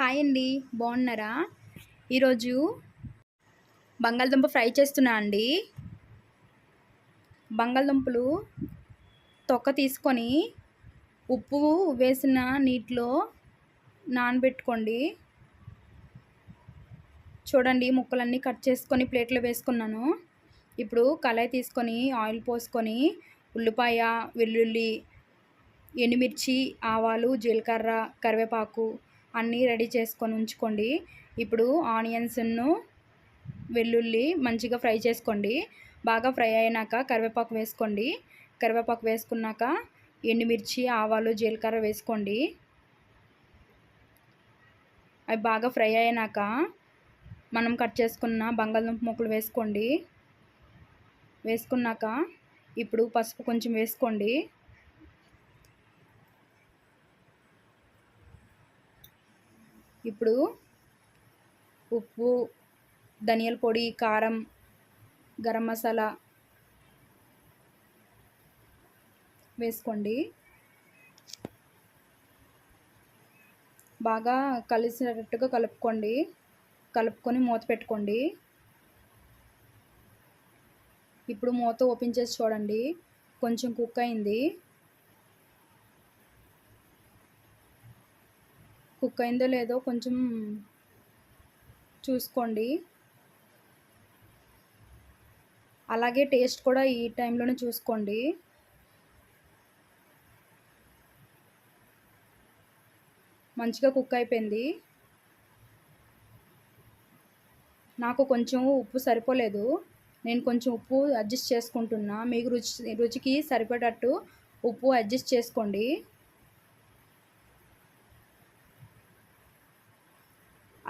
Hi అండి బాగున్నారా? ఈరోజు బంగాళదుంప ఫ్రై చేస్తున్నా అండి. బంగాళదుంపలు తొక్క తీసుకొని ఉప్పు వేసిన నీటిలో నానబెట్టుకోండి. చూడండి ముక్కలన్నీ కట్ చేసుకొని ప్లేట్లో వేసుకున్నాను. ఇప్పుడు కళాయి తీసుకొని ఆయిల్ పోసుకొని ఉల్లిపాయ వెల్లుల్లి ఎండుమిర్చి ఆవాలు జీలకర్ర కరివేపాకు అన్నీ రెడీ చేసుకొని ఉంచుకోండి. ఇప్పుడు ఆనియన్స్ను వెల్లుల్లి మంచిగా ఫ్రై చేసుకోండి. బాగా ఫ్రై అయినాక కరివేపాకు వేసుకోండి. కరివేపాకు వేసుకున్నాక ఎండుమిర్చి ఆవాలు జీలకర్ర వేసుకోండి. అవి బాగా ఫ్రై అయినాక మనం కట్ చేసుకున్న బంగాళదుంప ముక్కలు వేసుకోండి. వేసుకున్నాక ఇప్పుడు పసుపు కొంచెం వేసుకోండి. ఇప్పుడు ఉప్పు ధనియాల పొడి కారం గరం మసాలా వేసుకోండి. బాగా కలిసినట్టుగా కలుపుకోండి. కలుపుకొని మూత పెట్టుకోండి. ఇప్పుడు మూత ఓపెన్ చేసి చూడండి. కొంచెం కుక్ అయింది. కుక్ అయిందో లేదో కొంచెం చూసుకోండి. అలాగే టేస్ట్ కూడా ఈ టైంలోనే చూసుకోండి. మంచిగా కుక్ అయిపోయింది. నాకు కొంచెం ఉప్పు సరిపోలేదు. నేను కొంచెం ఉప్పు అడ్జస్ట్ చేసుకుంటున్నా. మీకు రుచి రుచికి సరిపడేటట్టు ఉప్పు అడ్జస్ట్ చేసుకోండి.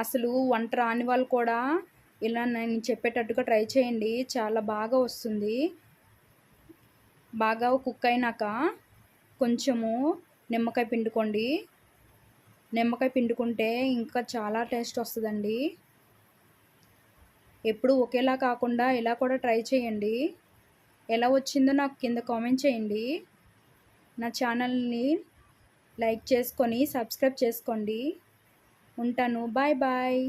అసలు వంట రాని వాళ్ళు కూడా ఇలా నేను చెప్పేటట్టుగా ట్రై చేయండి. చాలా బాగా వస్తుంది. బాగా కుక్ అయినాక కొంచెము నిమ్మకాయ పిండుకోండి. నిమ్మకాయ పిండుకుంటే ఇంకా చాలా టేస్ట్ వస్తుందండి. ఎప్పుడు ఒకేలా కాకుండా ఇలా కూడా ట్రై చేయండి. ఎలా వచ్చిందో నాకు కింద కామెంట్ చేయండి. నా ఛానల్ని లైక్ చేసుకొని సబ్స్క్రైబ్ చేసుకోండి. ఉంటాను. Bye bye.